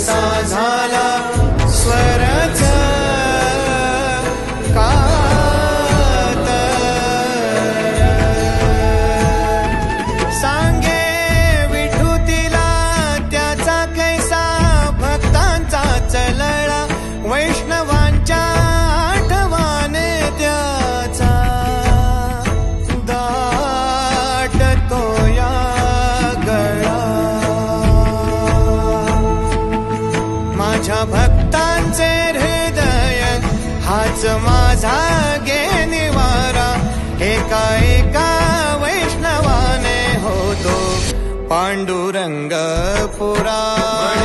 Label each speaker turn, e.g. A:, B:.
A: sons. माझ्या भक्तांचे हृदय हाच माझा गे निवारा एका एका वैष्णवाने होतो पांडुरंग पुरा.